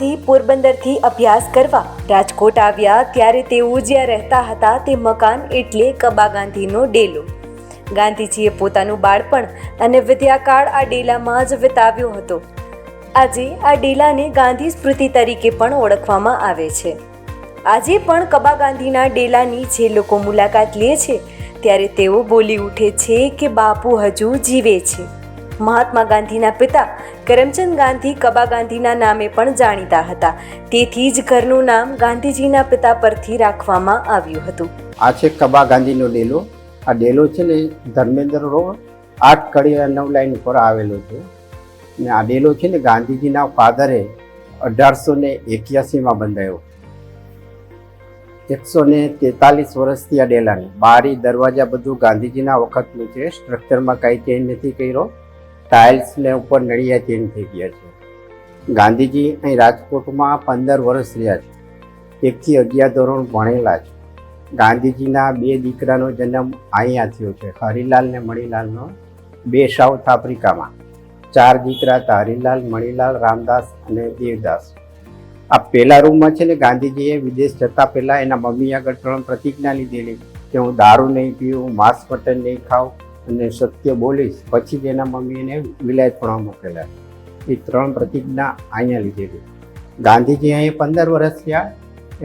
ગાંધી પોરબંદરથી અભ્યાસ કરવા. રાજકોટ આવ્યા ત્યારે તેઓ જ્યાં રહેતા હતા તે મકાન એટલે કબા ગાંધીનો ડેલો. ગાંધીજીએ પોતાનું બાળપણ અને વિદ્યાકાળ આ ડેલામાં જ વિતાવ્યો હતો. આજે આ ડેલાને ગાંધી સ્મૃતિ તરીકે પણ ઓળખવામાં આવે છે. આજે પણ કબા ગાંધીના ડેલાની જે લોકો મુલાકાત લે છે, ત્યારે તેઓ બોલી ઉઠે છે કે બાપુ હજુ જીવે છે. મહાત્મા ગાંધીના પિતા કરમચંદ ગાંધી કબા ગાંધીના નામે પણ જાણીતા હતા. તેથી જ ઘરનું નામ ગાંધીજીના પિતા પરથી રાખવામાં આવ્યું હતું. આ છે કબા ગાંધીનો ડેલો. આ ડેલો છે ને ધર્મેન્દ્ર રોડ આઠ કડી નવ લાઈન ઉપર આવેલો છે. ને આ ડેલો છે ને ગાંધીજીના ફાધરે અઢારસો ને એક્યાસીમાં બંધાયો. એકસો ને તેતાલીસ વર્ષથી આ ડેલાને. બારી દરવાજા બધું ગાંધીજીના વખતનું છે. સ્ટ્રક્ચરમાં કાંઈ ચેન્જ નથી કર્યો. ટાઇલ્સ ને ઉપર નળિયા ચેન્જ થઈ ગયા છે. ગાંધીજી અહીં રાજકોટમાં પંદર વર્ષ રહ્યા છે. એકથી અગિયાર ધોરણ ભણેલા છે. ગાંધીજીના બે દીકરાનો જન્મ અહીંયા થયો છે, હરિલાલ ને મણિલાલનો. બે સાઉથ આફ્રિકામાં. ચાર દીકરા હતા, હરિલાલ, મણિલાલ, રામદાસ અને દેવદાસ. આ પહેલા રૂમમાં છે ને ગાંધીજીએ વિદેશ જતા પહેલાં એના મમ્મી આગળ ત્રણ પ્રતિજ્ઞા લીધેલી કે હું દારૂ નહીં પીવું, માંસ મટન નહીં ખાઉં અને સત્ય બોલીશ, પછી જ એના મમ્મી એને વિલાયત ભણવા મોકલેલા એ ત્રણ પ્રતિજ્ઞા અહીંયા લીધેલી. ગાંધીજી અહીં પંદર વર્ષ થયા,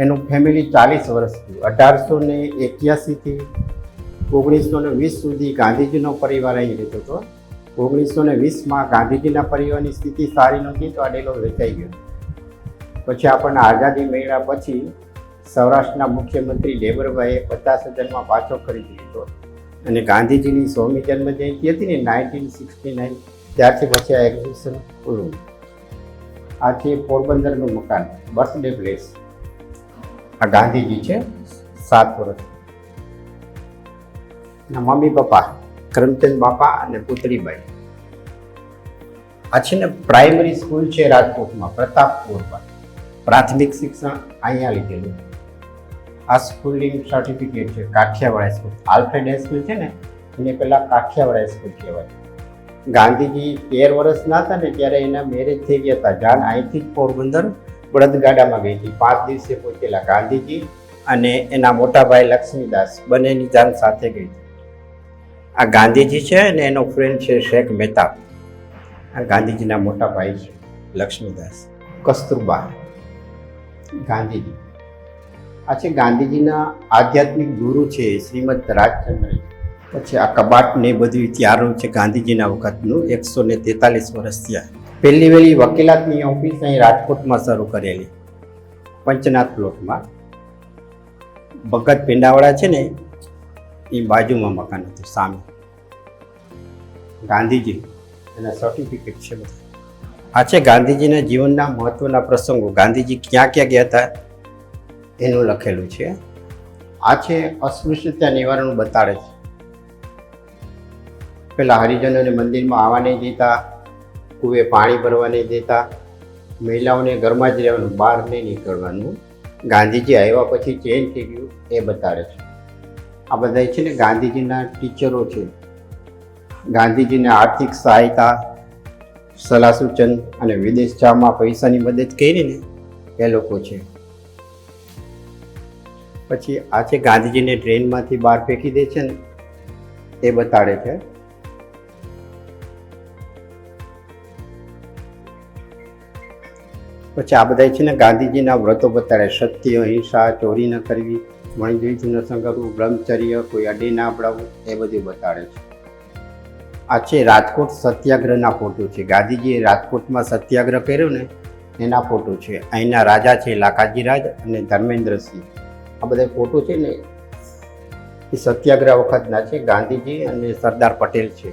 એનું ફેમિલી ચાલીસ વર્ષ થયું. અઢારસો ને એક્યાસીથી ઓગણીસો ને વીસ સુધી ગાંધીજીનો પરિવાર અહીં રહેતો હતો. ઓગણીસો ને વીસમાં ગાંધીજીના પરિવારની સ્થિતિ સારી નહોતી તો આડેલો ડેલો વેચાઈ ગયો. પછી આપણને આઝાદી મળ્યા પછી સૌરાષ્ટ્રના મુખ્યમંત્રી ડેબરભાઈએ પચાસ હજારમાં પાછો ખરીદી લીધો. અને ગાંધીજીની સોમી જન્મ જયંતિ હતી ને નાઇન્ટીન સિક્સટી નાઇન, ત્યારથી પછી આ એક્ઝિબિશન ખુલ્લું આ છે પોરબંદરનું મકાન બર્થડે પ્લેસ આ ગાંધીજી છે, સાત વર્ષ. મમ્મી પપ્પા, કરમચંદ બાપા અને પુતળીબાઈ આ છે ને પ્રાઇમરી સ્કૂલ છે રાજકોટમાં, પ્રતાપપુરમાં. પ્રાથમિક શિક્ષણ અહીંયા લીધેલું. આ સ્કૂલિંગ સર્ટિફિકેટ છે, કાઠિયાવાડ સ્કૂલ આલ્ફ્રેડ હાઈસ્કૂલ છે ને, એને પહેલાં કાઠિયાવાડ સ્કૂલ કહેવાય. ગાંધીજી તેર વર્ષના હતા ને, ત્યારે એના મેરેજ થઈ ગયા હતા. જાન અહીંથી જ પોરબંદર બળદગાડામાં ગઈ હતી. પાંચ દિવસે પહોંચેલા ગાંધીજી અને એના મોટા ભાઈ લક્ષ્મીદાસ બંનેની જાન સાથે ગઈ હતી. આ ગાંધીજી છે અને એનો ફ્રેન્ડ છે શેખ મહેતા. આ ગાંધીજીના મોટા ભાઈ છે લક્ષ્મીદાસ. કસ્તુરબા ગાંધીજી. આ છે ગાંધીજીના આધ્યાત્મિક ગુરુ છે શ્રીમદ રાજચંદ્ર. પછી આ કબાટ ને બધું ત્યારનું છે ગાંધીજીના વખતનું, એકસો ને તેતાલીસ વર્ષ થયા. પહેલી વહેલી વકીલાતની ઓફિસ અહીં રાજકોટમાં શરૂ કરેલી, પંચનાથ પ્લોટમાં. ભગત પેંડાવાળા છે ને, એ બાજુમાં મકાન હતું, સામે. ગાંધીજી એના સર્ટિફિકેટ છે બધા. આ છે ગાંધીજીના જીવનના મહત્વના પ્રસંગો. ગાંધીજી ક્યાં ક્યાં ગયા હતા? એનું લખેલું છે. આ છે અસ્પૃશ્યતા નિવારણ બતાડે છે. પેલા હરિજનોને મંદિરમાં આવવા નહીં દેતા કુએ પાણી ભરવા નહીં દેતા, મહિલાઓને ઘરમાં જ રહેવાનું, બહાર નહીં નીકળવાનું. ગાંધીજી આવ્યા પછી ચેન્જ થઈ ગયું એ બતાડે છે. આ બધા છે ને ગાંધીજીના ટીચરો છે. ગાંધીજીને આર્થિક સહાયતા સલાહ સૂચન અને વિદેશ ચામાં પૈસાની મદદ કરીને એ લોકો છે. પછી આ છે ગાંધીજીને ટ્રેનમાંથી બહાર ફેંકી દે છે ને, એ બતાડે છે. પછી આ બધા છે ને ગાંધીજીના વ્રતો બતાડે. સત્ય અહિંસા ચોરી ન કરવી મણિદ્વીજ ન સંગરવું બ્રહ્મચર્ય, કોઈ અડી ના આપડાવવું એ બધું બતાડે છે. આ છે રાજકોટ સત્યાગ્રહના ફોટો છે. ગાંધીજીએ રાજકોટમાં સત્યાગ્રહ કર્યો ને, એના ફોટો છે. અહીંના રાજા છે લાકાજી રાજ અને ધર્મેન્દ્રસિંહ. આ બધા ફોટો છે ને, એ સત્યાગ્રહ વખતના છે. ગાંધીજી અને સરદાર પટેલ છે.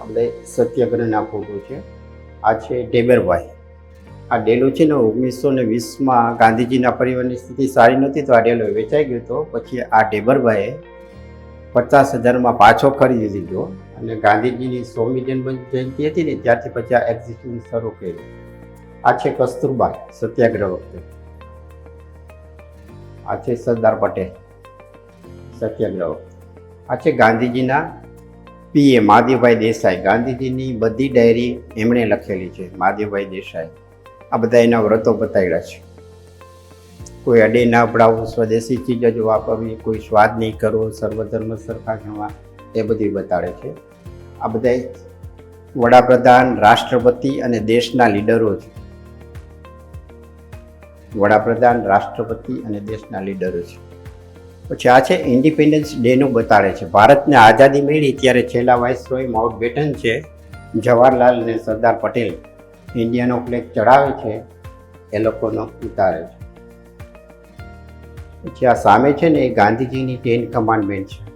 આ બધા સત્યાગ્રહના ફોટો છે. આ છે ડેબરભાઈ. આ ડેલો છે ને ઓગણીસો ને વીસમાં ગાંધીજીના પરિવારની સ્થિતિ સારી નહોતી તો આ ડેલો વેચાઈ ગયો હતો પછી આ ડેબરભાઈએ પચાસ હજારમાં પાછો ખરીદી લીધો અને ગાંધીજીની સોમી જન્મ જયંતિ હતી ને ત્યારથી પછી આ એક્ઝિબિશન શરૂ કર્યું. આ છે કસ્તુરબા સત્યાગ્રહ વખતે. આ છે સરદાર પટેલ, સત્યાગ્રહ. આ છે ગાંધીજીના પીએ મહાદેવભાઈ દેસાઈ. ગાંધીજીની બધી ડાયરી એમણે લખેલી છે, મહાદેવભાઈ દેસાઈ. આ બધા એના વ્રતો બતાવ્યા છે. કોઈ અડે ના પડાવવું સ્વદેશી ચીજ જ વાપરવી, કોઈ સ્વાદ નહીં કરવો, સર્વધર્મ સરખા ગણવા એ બધી બતાડે છે. આ બધા વડાપ્રધાન, રાષ્ટ્રપતિ અને દેશના લીડરો છે. વડાપ્રધાન, રાષ્ટ્રપતિ અને દેશના લીડરો છે. પછી આ છે ઇન્ડિપેન્ડન્સ ડેનું બતાડે છે. ભારતને આઝાદી મળી ત્યારે છેલ્લા વાઇસરોય માઉન્ટ બેટન છે, જવાહરલાલ અને સરદાર પટેલ ઇન્ડિયાનો ફ્લેગ ચડાવે છે, એ લોકોનો ઉતારે છે. પછી આ સામે છે ને એ ગાંધીજીની ટેન કમાન્ડમેન્ટ છે.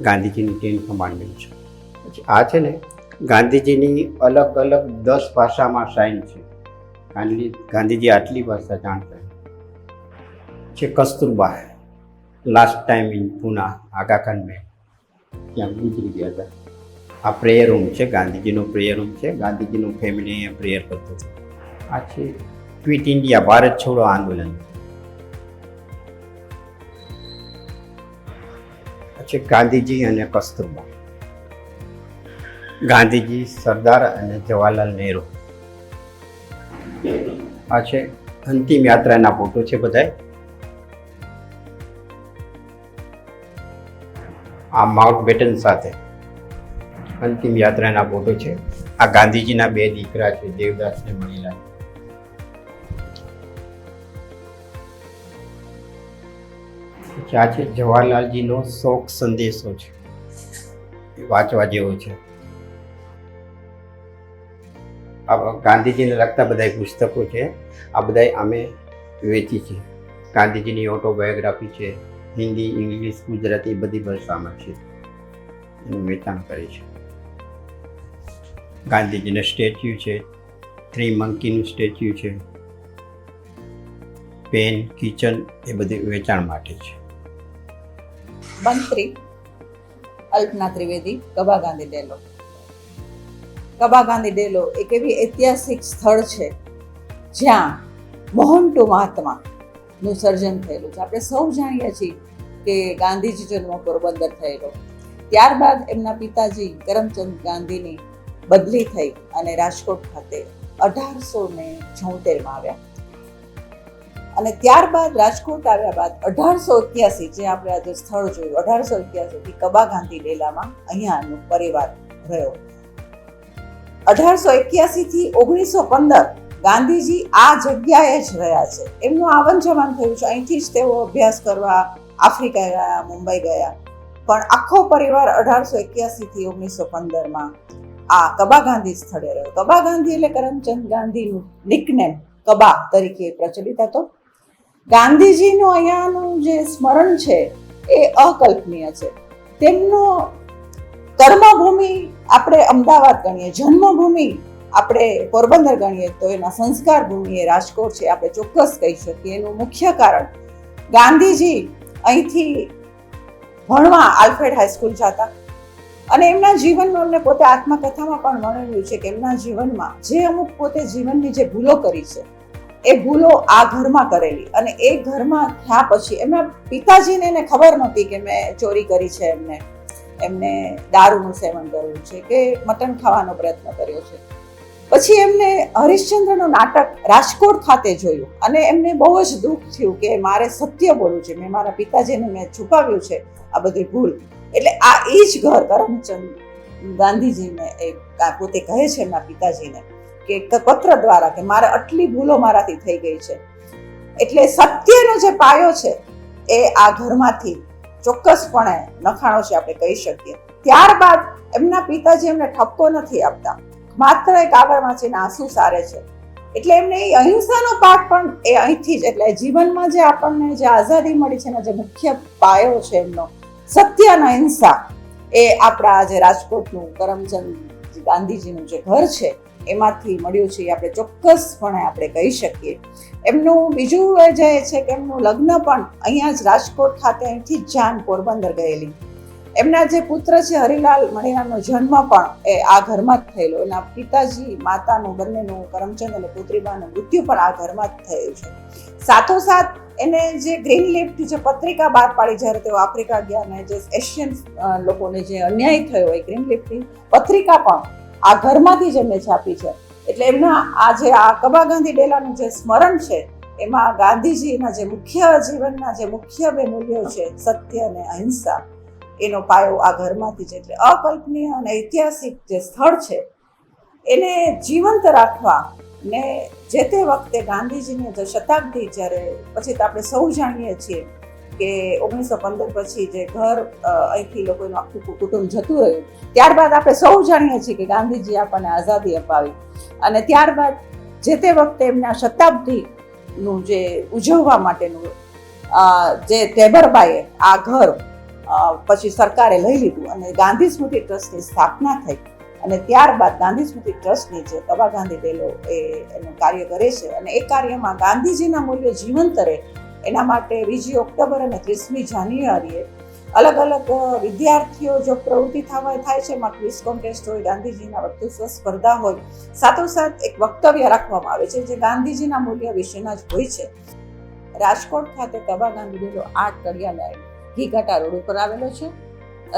ગાંધીજીની ટેન કમાન્ડમેન્ટ છે. પછી આ છે ને ગાંધીજીની અલગ અલગ દસ ભાષામાં સાઇન છે. ગાંધી, ગાંધીજી આટલી ભાષા જાણતા છે. Kasturba. Last time in Poona Aga મેં ત્યાં ગુજરી ગયા હતા. આ પ્રેયર રૂમ છે, ગાંધીજીનો પ્રેયર રૂમ છે. ગાંધીજીનું ફેમિલી અહીંયા પ્રેયર કરતું આ છે ક્વિટ ઇન્ડિયા ભારત છોડો આંદોલન. છે ગાંધીજી અને કસ્તુરબા. ગાંધીજી, સરદાર અને જવાહરલાલ નહેરુ. આ છે અંતિમ યાત્રાના ફોટો છે બધાય. આ માઉન્ટ બેટન સાથે અંતિમ યાત્રાના ફોટો છે. આ ગાંધીજીના બે દીકરા છે, દેવદાસને મળેલા. આ છે જવાહરલાલજીનો શોક સંદેશો છે. વાંચવા જેવો છે. ગાંધીજીને લગતા બધા પુસ્તકો છે. આ બધા અમે વેચી છે. ગાંધીજીની ઓટોબાયોગ્રાફી છે. હિન્દી, ઇંગ્લિશ, ગુજરાતી બધી ભાષામાં છે. એનું વેચાણ કરે છે. ગાંધીજીના સ્ટેચ્યુ છે. થ્રી મંકીનું સ્ટેચ્યુ છે. પેન કિચન એ બધું વેચાણ માટે છે. મંત્રી અલ્પના ત્રિવેદી કબા ગાંધી ડેલો કબા ગાંધી ડેલો એક એવી ઐતિહાસિક સ્થળ છે જ્યાં મોહન્ટુ મહાત્મા નું સર્જન થયેલું છે. આપણે સૌ જાણીએ છીએ કે ગાંધીજી જન્મ પોરબંદર થયેલો. ત્યારબાદ એમના પિતાજી કરમચંદ ગાંધીની બદલી થઈ અને રાજકોટ ખાતે અઢારસો ને છોતેરમાં આવ્યા. અને ત્યારબાદ રાજકોટ આવ્યા બાદ અઢારસો એક્યાસી, જે આપણે આજે સ્થળ જોયું, અઢારસો અત્યાસીથી કબા ગાંધી ડેલામાં અહીંયાનો પરિવાર રહ્યો. અઢારસો એક્યાસી થી ઓગણીસો પંદર ગાંધીજી આ જગ્યાએ જ રહ્યા છે. એમનું આવન જવાન થયું છે. અહીંથી જ તેઓ અભ્યાસ કરવા આફ્રિકા ગયા, મુંબઈ ગયા. પણ આખો પરિવાર અઢારસો એક્યાસી થી ઓગણીસો પંદરમાં આ કબા ગાંધી સ્થળે રહ્યો. કબા ગાંધી એટલે કરમચંદ ગાંધીનું નિકનેમ કબા તરીકે પ્રચલિત હતો. ગાંધીજીનું અહીંયાનું જે સ્મરણ છે એ અકલ્પનીય છે. તેમનો કર્મભૂમિ આપણે અમદાવાદ ગણીએ, જન્મભૂમિ આપણે પોરબંદર ગણીએ તો એના સંસ્કાર ભૂમિ એ રાજકોટ છે, આપણે ચોક્કસ કહી શકીએ. એનું મુખ્ય કારણ, ગાંધીજી અહીંથી ભણવા આલ્ફ્રેડ હાઈસ્કૂલ જતા અને એમના જીવનમાં એમને પોતે આત્મકથામાં પણ વર્ણવ્યું છે કે એમના જીવનમાં જે અમુક પોતે જીવનની જે ભૂલો કરી છે, એ ભૂલો આ ઘરમાં કરેલી અને એ ઘરમાં થયા પછી એમના પિતાજીને એને ખબર નહોતી કે મેં ચોરી કરી છે એમને. એમને દારૂનું સેવન કર્યું છે કે મટન ખાવાનો પ્રયત્ન કર્યો છે. પછી એમને હરિશ્ચંદ્રનું નાટક રાજકોટ ખાતે જોયું અને એમને બહુ જ દુઃખ થયું કે મારે સત્ય બોલવું છે, મેં મારા પિતાજીને મેં છુપાવ્યું છે આ બધી ભૂલ. એટલે આ એ જ ઘર કરમચંદ ગાંધીજીને એ પોતે કહે છે એમના પિતાજીને કે, પત્ર દ્વારા કે મારે આટલી ભૂલો મારાથી થઈ ગઈ છે. એટલે સત્યનો જે પાયો છે એ આ ઘરમાંથી ચોક્કસપણે નખાણો છે આપણે કહી શકીએ. ત્યારબાદ એમના પિતાજી એમને ઠપકો નથી આપતા. માત્ર એક આગળ વાંચીને આંસુ સારે છે. એટલે એમને એ અહિંસાનો પાઠ પણ એ અહીંથી જ, એટલે જીવનમાં જે આપણને જે આઝાદી મળી છે એનો જે મુખ્ય પાયો છે એમનો, સત્ય અને અહિંસા, એ આપણા જે રાજકોટનું કરમચંદ ગાંધીજીનું જે ઘર છે એમાંથી મળ્યું છે એ આપણે ચોક્કસપણે આપણે કહી શકીએ. એમનું બીજું જે છે કે એમનું લગ્ન પણ અહીંયા જ રાજકોટ ખાતે અહીંથી જાન પોરબંદર ગયેલી. એમના જે પુત્ર છે હરિલાલ મણિલાલનો જન્મ પણ એ આ ઘરમાં જ થયેલો. એના પિતાજી, માતાનું, બંનેનું, કરમચંદ અને પુત્રીબાનું મૃત્યુ પણ આ ઘરમાં જ થયું છે. સાથોસાથ એને જે ગ્રીન લિફ્ટ જે પત્રિકા બહાર પાડી જ્યારે તેઓ આફ્રિકા ગયા અને જે એશિયન લોકોને જે અન્યાય થયો એ ગ્રીન લિફ્ટની પત્રિકા પણ આ ઘરમાંથી જ એમને છાપી છે. એટલે એમના આ જે આ કબા ગાંધી ડેલાનું જે સ્મરણ છે, એમાં ગાંધીજીના જે મુખ્ય જીવનના જે મુખ્ય બે મૂલ્યો છે, સત્ય અને અહિંસા, એનો પાયો આ ઘરમાંથી જ એટલે અકલ્પનીય અને ઐતિહાસિક જે સ્થળ છે, એને જીવંત રાખવા ને જે તે વખતે ગાંધીજીની જે શતાબ્દી જ્યારે પછી તો આપણે સૌ જાણીએ છીએ કે ઓગણીસો પંદર પછી જે ઘર અહીંથી લોકોનું આખું કુટુંબ જતું રહ્યું ત્યારબાદ આપણે સૌ જાણીએ છીએ કે ગાંધીજી આપણને આઝાદી અપાવી. અને ત્યારબાદ જે તે વખતે એમના શતાબ્દીનું જે ઉજવવા માટેનું જે ટેબરબાઈએ આ ઘર પછી સરકારે લઈ લીધું અને ગાંધી સ્મૃતિ ટ્રસ્ટની સ્થાપના થઈ. અને ત્યારબાદ ગાંધી સ્મૃતિ ટ્રસ્ટની જે કબા ગાંધી ડેલો એ એનું કાર્ય કરે છે. અને એ કાર્યમાં ગાંધીજીના મૂલ્યો જીવંત રહે એના માટે બીજી ઓક્ટોબર અને ત્રીસમી જાન્યુઆરીએ અલગ અલગ વિદ્યાર્થીઓ જો પ્રવૃત્તિ થવા થાય છે, એમાં ક્વિઝ કોન્ટેસ્ટ હોય, ગાંધીજીના વક્તૃત્વ સ્પર્ધા હોય સાથોસાથ એક વક્તવ્ય રાખવામાં આવે છે જે ગાંધીજીના મૂલ્ય વિશેના જ હોય છે. રાજકોટ ખાતે કબા ગાંધીજીનો કડિયા લાઈન ઘીઘાટા રોડ ઉપર આવેલો છે.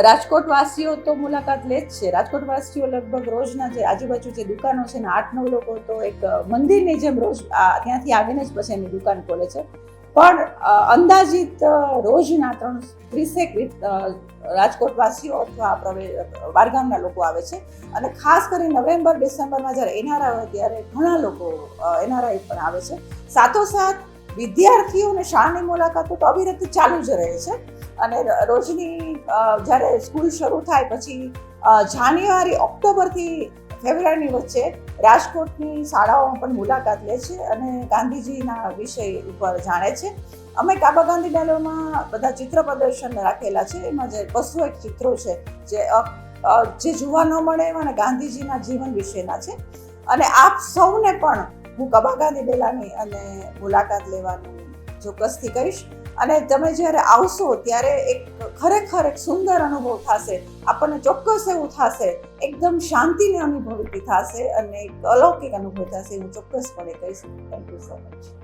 રાજકોટ વાસીઓ તો મુલાકાત લે જ છે. રાજકોટ વાસીઓ લગભગ રોજના જે આજુબાજુ જે દુકાનો છે ને, આઠ નવ લોકો તો એક મંદિરની જેમ રોજ ત્યાંથી આવીને જ પછી એની દુકાન ખોલે છે. પણ અંદાજિત રોજના ત્રણ ત્રીસેક વી- અ, રાજકોટ વાસીઓ અથવા બારગામના લોકો આવે છે. અને ખાસ કરી નવેમ્બર ડિસેમ્બરમાં જ્યારે એનઆરઆઈ હોય ત્યારે ઘણા લોકો એનઆરઆઈ પણ આવે છે. સાથોસાથ વિદ્યાર્થીઓને શાળાની મુલાકાતો તો અવિરત ચાલુ જ રહે છે. અને રોજની જ્યારે સ્કૂલ શરૂ થાય પછી જાન્યુઆરી ઓક્ટોબરથી ફેબ્રુઆરીની વચ્ચે રાજકોટની શાળાઓમાં પણ મુલાકાત લે છે અને ગાંધીજીના વિષય ઉપર જાણે છે. અમે કાબા ગાંધી ડાલોમાં બધા ચિત્ર પ્રદર્શન રાખેલા છે. એમાં જે બસો એક ચિત્રો છે જે જે જોવા ન મળે એવા અને ગાંધીજીના જીવન વિશેના છે. અને આપ સૌને પણ હું કબા ગાંધી ડેલાની અને મુલાકાત લેવાનું ચોક્કસથી કહીશ. અને તમે જ્યારે આવશો ત્યારે એક ખરેખર એક સુંદર અનુભવ થશે. આપણને ચોક્કસ એવું થશે. એકદમ શાંતિની અનુભૂતિ થશે અને એક અલૌકિક અનુભવ થશે હું ચોક્કસપણે કહીશ. Thank you so much